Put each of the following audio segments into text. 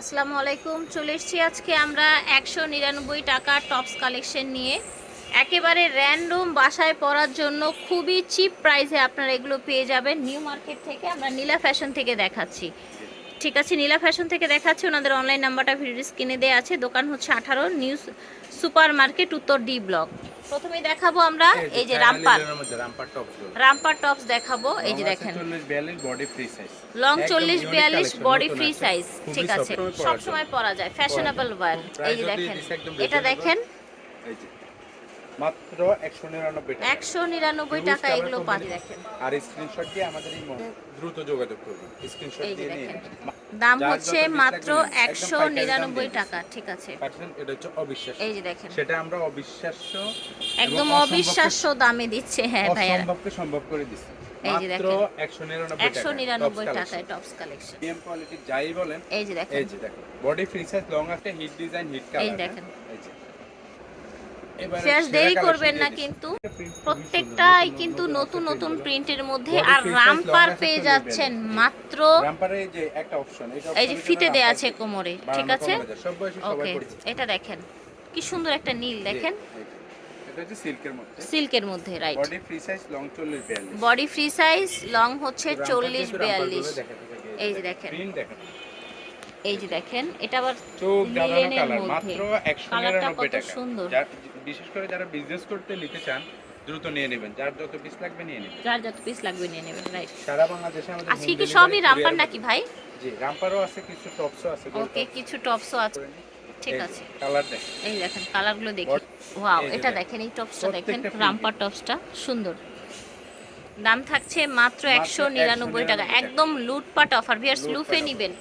আসসালামু আলাইকুম। চলে এসেছি আজকে আমরা একশো নিরানব্বই টাকার টপস কালেকশন নিয়ে। একেবারে র্যান্ডম বাসায় পরার জন্য খুবই চিপ প্রাইসে আপনারা এগুলো পেয়ে যাবেন। নিউ মার্কেট থেকে আমরা নীলা ফ্যাশন থেকে দেখাচ্ছি। ঠিক আছে নীলা ফ্যাশন থেকে দেখাচ্ছি ওনাদের অনলাইন নাম্বারটা ভিডিও স্ক্রিনে দেওয়া আছে। দোকান হচ্ছে আঠারো নিউ সুপার মার্কেট উত্তর ডি ব্লক। প্রথমেই দেখাবো আমরা এই যে রামপার রামপার টপস দেখাবো এই যে দেখেন। লং চল্লিশ বিয়াল্লিশ বডি ফ্রি সাইজ ঠিক আছে সবসময় পরা যায়। ফ্যাশনেবল ওয়্যার এই যে দেখেন এটা দেখেন। মাত্র একশো নিরানব্বই টাকা। একশো নিরানব্বই Huge টাকা এগুলো combination। দেখেন। আর স্ক্রিনশট দিয়ে আমাদের এই দ্রুত যোগাযোগ করবেন স্ক্রিনশট দিয়ে নিয়ে দাম হচ্ছে মাত্র লাগবে নিন। একদম একশো পাইকারি দাম নিরানব্বই দিয়ে টাকা ঠিক আছে। পাচ্ছেন এটা হচ্ছে অবিশ্বাস্য। এই যে দেখেন। সেটা আমরা অবিশ্বাস্য একদম অবিশ্বাস্য দামে দিচ্ছে হ্যাঁ ভাইয়ারা অসম্ভবকে সম্ভব করে দিচ্ছে। এই যে দেখেন। একশো নিরানব্বই একশো নিরানব্বই টাকায় টপস কালেকশন প্রিমিয়াম কোয়ালিটি যাই বলেন এই যে দেখেন। এই যে দেখেন। বডি ফ্রি সাইজ লং আছে হিট ডিজাইন হিট কালার এই দেখেন। সেরা দেরি করবেন না কিন্তু প্রত্যেকটাই কিন্তু নতুন নতুন প্রিন্টের মধ্যে আর রামপার পেয়ে যাচ্ছেন মাত্র এই যে ফিতে দেয়া আছে কোমরে ঠিক আছে? ওকে এটা দেখেন। কি সুন্দর একটা নীল দেখেন। সিল্কের মধ্যে। Right body free size long 40 42 body free size long হচ্ছে চল্লিশ বিয়াল্লিশ। এই এই যে দেখেন। এই যে দেখেন এটা আবার কালার মধ্যে। মাত্র 199 কালারটা কত টাকা। সুন্দর। বিশেষ করে যারা বিজনেস করতে নিতে চান দ্রুত নিয়ে নেবেন। যার যত পিস লাগবে নিয়ে নেবেন। যার যত পিস লাগবে নিয়ে নেবেন রাইট সারা বাংলাদেশে আমাদের আজকে কি সবই রামপার নাকি ভাই? জি রামপারও আছে কিছু টপসও আছে ওকে কিছু টপসও আছে। ঠিক আছে। কালার দেখেন। এই দেখেন কালারগুলো দেখি। ওয়াও এটা দেখেন। এই টপসটা দেখেন রামপার টপসটা সুন্দর। দাম থাকছে মাত্র একশো নিরানব্বই টাকা। একদম লুটপাট অফার ভিয়ার্স লুফে নিবেন।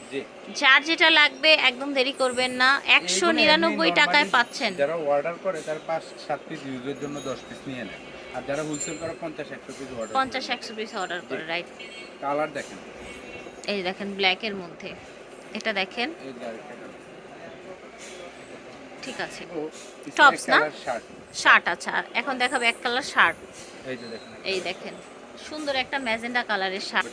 যার যেটা লাগবে একদম দেরি করবেন না। একশো নিরানব্বই টাকায় পাচ্ছেন। যারা অর্ডার করে তার পাঁচ সাত পিস ইউজের জন্য দশ পিস নিয়ে নেয়। আর যারা হোলসেল করে পঞ্চাশ একশো পিস অর্ডার পঞ্চাশ একশো পিস অর্ডার করে রাইট কালার দেখেন। এই দেখেন ব্ল্যাকের মধ্যে। এটা দেখেন। ঠিক আছে। এক না? শার্ট আর এখন দেখাবো এক কালার শার্ট এই দেখেন। সুন্দর একটা ম্যাজেন্ডা কালারের শার্ট।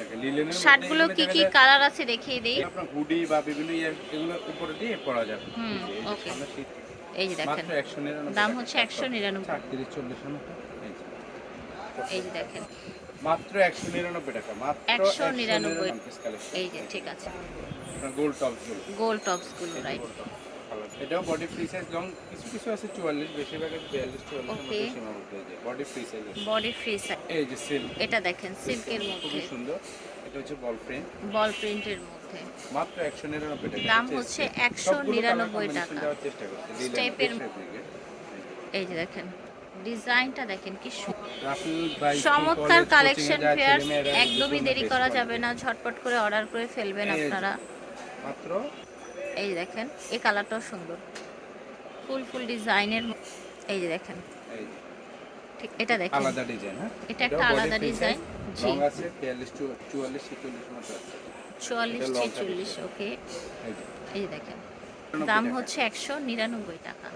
শার্টগুলো কি কি কালার আছে দেখিয়ে দিই। আপনার হুডি বা বিভিন্ন ইয়ে এগুলো উপরে দিয়ে পরা যাবে হুম, শীত, এই যে দেখেন। দাম হচ্ছে একশো নিরানব্বই। আটত্রিশ চল্লিশের মতো। এই যে। দেখেন। মাত্র একশো নিরানব্বই টাকা মাত্র 199 এই যে ঠিক আছে। গোল। টপসগুলো গোল টপসগুলো রাইট এটাও বডি ফ্রি সাইজ লং কিছু কিছু আছে চুয়াল্লিশ বেশিরভাগ আছে বিয়াল্লিশ চুয়াল্লিশ মধ্যে সীমাবদ্ধ body free size body free size এই যে সিল্ক এটা দেখেন সিল্কের মধ্যে। সুন্দর। এটা হচ্ছে বল প্রিন্ট বল প্রিন্টের মধ্যে। মাত্র একশো নিরানব্বই টাকা। দাম হচ্ছে silk। 199 টাকা। চেষ্টা fabric-এর। এই যে দেখেন ডিজাইনটা দেখেন কি সুন্দর চমৎকার কালেকশন ফেয়ার একদমই দেরি করা যাবে না ঝটপট করে অর্ডার করে ফেলবেন আপনারা। মাত্র এই যে দেখেন এই কালারটাও সুন্দর। ফুল ফুল ডিজাইনের এই যে দেখেন। ঠিক এটা দেখেন। আলাদা ডিজাইন হ্যাঁ? এটা একটা আলাদা ডিজাইন। জি। long আছে বিয়াল্লিশ চুয়াল্লিশ ছেচল্লিশ মতো আছে। চুয়াল্লিশ এটা long ছেচল্লিশ থাকে। ওকে এই যে। দেখেন। দাম হচ্ছে একশো নিরানব্বই টাকা।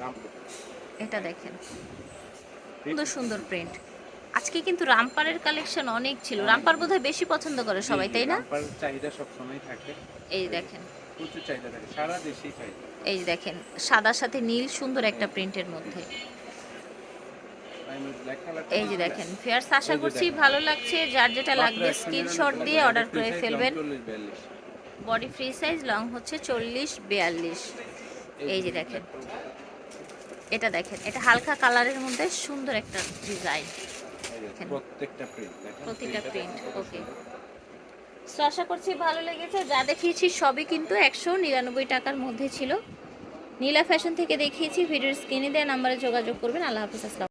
এটা দেখেন। সুন্দর সুন্দর প্রিন্ট আজকে কিন্তু রামপারের কালেকশন অনেক ছিল। রামপার বোধহয় বেশি পছন্দ করে সবাই তাই না? রামপার চাহিদা সবসময় থাকে। এই দেখেন। প্রচুর চাহিদা থাকে সারা দেশেই চাহিদা। এই যে দেখেন সাদার সাথে নীল সুন্দর একটা প্রিন্টের মধ্যে। এই যে দেখেন ফেয়ার্স আশা করছি ভালো লাগছে যার যেটা লাগবে 199 স্ক্রিনশট দিয়ে অর্ডার করে ফেলবেন। বডি ফ্রি সাইজ লং হচ্ছে চল্লিশ বিয়াল্লিশ। এই যে দেখেন। এটা দেখেন এটা হালকা কালারের মধ্যে সুন্দর একটা ডিজাইন। প্রত্যেকটা প্রিন্ট প্রতিটা প্রিন্ট ওকে। সো আশা করছি ভালো লেগেছে। যা দেখিয়েছি সবই কিন্তু একশো নিরানব্বই টাকার মধ্যে ছিল। নীলা ফ্যাশন থেকে দেখিয়েছি, ভিডিওর স্ক্রিনে দেওয়া নাম্বারে যোগাযোগ করবেন। আল্লাহ হাফিজ, আসসালাম